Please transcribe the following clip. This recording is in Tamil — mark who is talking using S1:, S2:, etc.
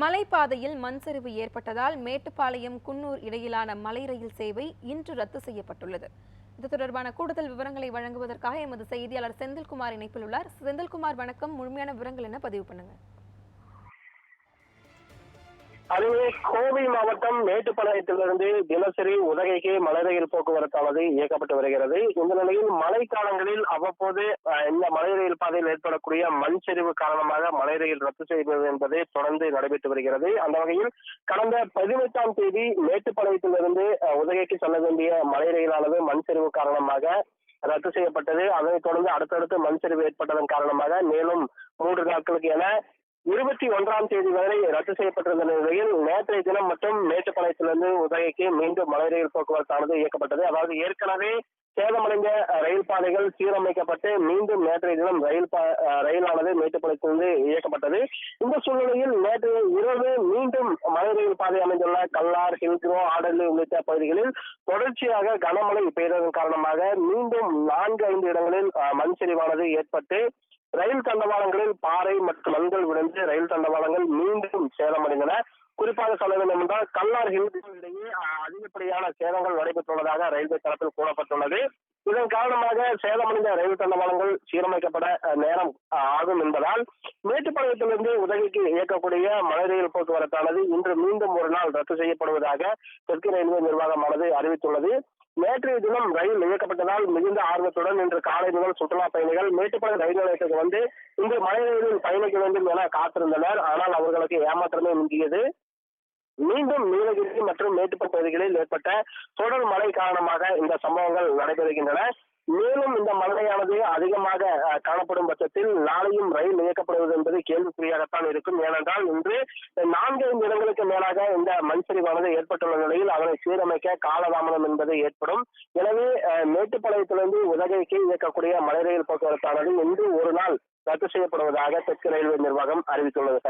S1: மலைப்பாதையில் மண் சரிவு ஏற்பட்டதால் மேட்டுப்பாளையம் குன்னூர் இடையிலான மலை ரயில் சேவை இன்று ரத்து செய்யப்பட்டுள்ளது. இது தொடர்பான கூடுதல் விவரங்களை வழங்குவதற்காக எமது செய்தியாளர் செந்தில்குமார் இணைப்பில் உள்ளார். செந்தில்குமார் வணக்கம். முழுமையான விவரங்கள் என்ன? பதிவு பண்ணுங்க.
S2: அதுவே கோவை மாவட்டம் மேட்டுப்பாளையத்திலிருந்து தினசரி உதகைக்கு மலை ரயில் போக்குவரத்தானது இயக்கப்பட்டு வருகிறது. இந்த நிலையில் மழை காலங்களில் அவ்வப்போது இந்த மலை ரயில் பாதையில் ஏற்படக்கூடிய மண் சரிவு காரணமாக மலை ரயில் ரத்து செய்வது என்பது தொடர்ந்து நடைபெற்று வருகிறது. அந்த வகையில் கடந்த பதினெட்டாம் தேதி மேட்டுப்பாளையத்திலிருந்து உதகைக்கு செல்ல வேண்டிய மலை ரயிலானது மண் சரிவு காரணமாக ரத்து செய்யப்பட்டது. அதனைத் தொடர்ந்து அடுத்தடுத்து மண் சரிவு ஏற்பட்டதன் காரணமாக மேலும் மூன்று நாட்களுக்கு என இருபத்தி ஒன்றாம் தேதி வரை ரத்து செய்யப்பட்டிருந்த நிலையில் நேற்றைய தினம் மற்றும் மேட்டுப்பாளையத்திலிருந்து உதகைக்கு மீண்டும் மலை ரயில் போக்குவரத்தானது இயக்கப்பட்டது. அதாவது ஏற்கனவே சேதமடைந்த ரயில் பாதைகள் சீரமைக்கப்பட்டு மீண்டும் நேற்றைய தினம் ரயில் பா- ரயிலானது மேட்டுப்பாளையத்திலிருந்து இயக்கப்பட்டது. இந்த சூழ்நிலையில் நேற்று இரவு மீண்டும் மலை ரயில் பாதை அமைந்துள்ள கல்லார் ஹில்க்ரோ ஆடலு உள்ளிட்ட பகுதிகளில் தொடர்ச்சியாக கனமழை பெய்ததன் காரணமாக மீண்டும் நான்கு ஐந்து இடங்களில் அஹ், மண் சரிவானது ஏற்பட்டு ரயில் தண்டவாளங்களில் பாறை மற்றும் மண்கள் விழுந்து ரயில் தண்டவாளங்கள் மீண்டும் சேதமடைந்தன. குறிப்பாக சொல்ல வேண்டும் என்றால் கல்லார் ஹில்ஸ் இடையே அதிகப்படியான சேதங்கள் நடைபெற்றுள்ளதாக ரயில்வே தரப்பில் கூறப்பட்டுள்ளது. இதன் காரணமாக சேதமடைந்த ரயில் தண்டவாளங்கள் சீரமைக்கப்பட நேரம் ஆகும் என்பதால் மேட்டுப்பாளையத்திலிருந்து உதவிக்கு இயக்கக்கூடிய மலை ரயில் போக்குவரத்தானது இன்று மீண்டும் ஒரு நாள் ரத்து செய்யப்படுவதாக தெற்கு ரயில்வே நிர்வாகமானது அறிவித்துள்ளது. நேற்றைய தினம் ரயில் இயக்கப்பட்டதால் மிகுந்த ஆர்வத்துடன் இன்று காலை முதல் சுற்றுலா பயணிகள் மேட்டுப்பாளையம் ரயில் நிலையத்துக்கு வந்து இன்று மழை ரயிலில் பயணிக்க வேண்டும் என காத்திருந்தனர். ஆனால் அவர்களுக்கு ஏமாற்றமே மிஞ்சியது. மீண்டும் நீலகிரி மற்றும் மேட்டுப்பாளையம் பகுதிகளில் ஏற்பட்ட தொடர் மழை காரணமாக இந்த சம்பவங்கள் நடைபெறுகின்றன. மேலும் இந்த மழையானது அதிகமாக காணப்படும் பட்சத்தில் நாளையும் ரயில் இயக்கப்படுவது என்பது கேள்விக்குறியாகத்தான் இருக்கும். ஏனென்றால் இன்று நான்கு ஐந்து இடங்களுக்கு மேலாக இந்த மண் சரிவானது ஏற்பட்டுள்ள நிலையில் அதனை சீரமைக்க காலதாமதம் என்பது ஏற்படும். எனவே அஹ், மேட்டுப்பாளையத்திலிருந்து உதகைக்கு இயக்கக்கூடிய மலை ரயில் போக்குவரத்தானது இன்று ஒரு நாள் ரத்து செய்யப்படுவதாக தெற்கு ரயில்வே நிர்வாகம் அறிவித்துள்ளது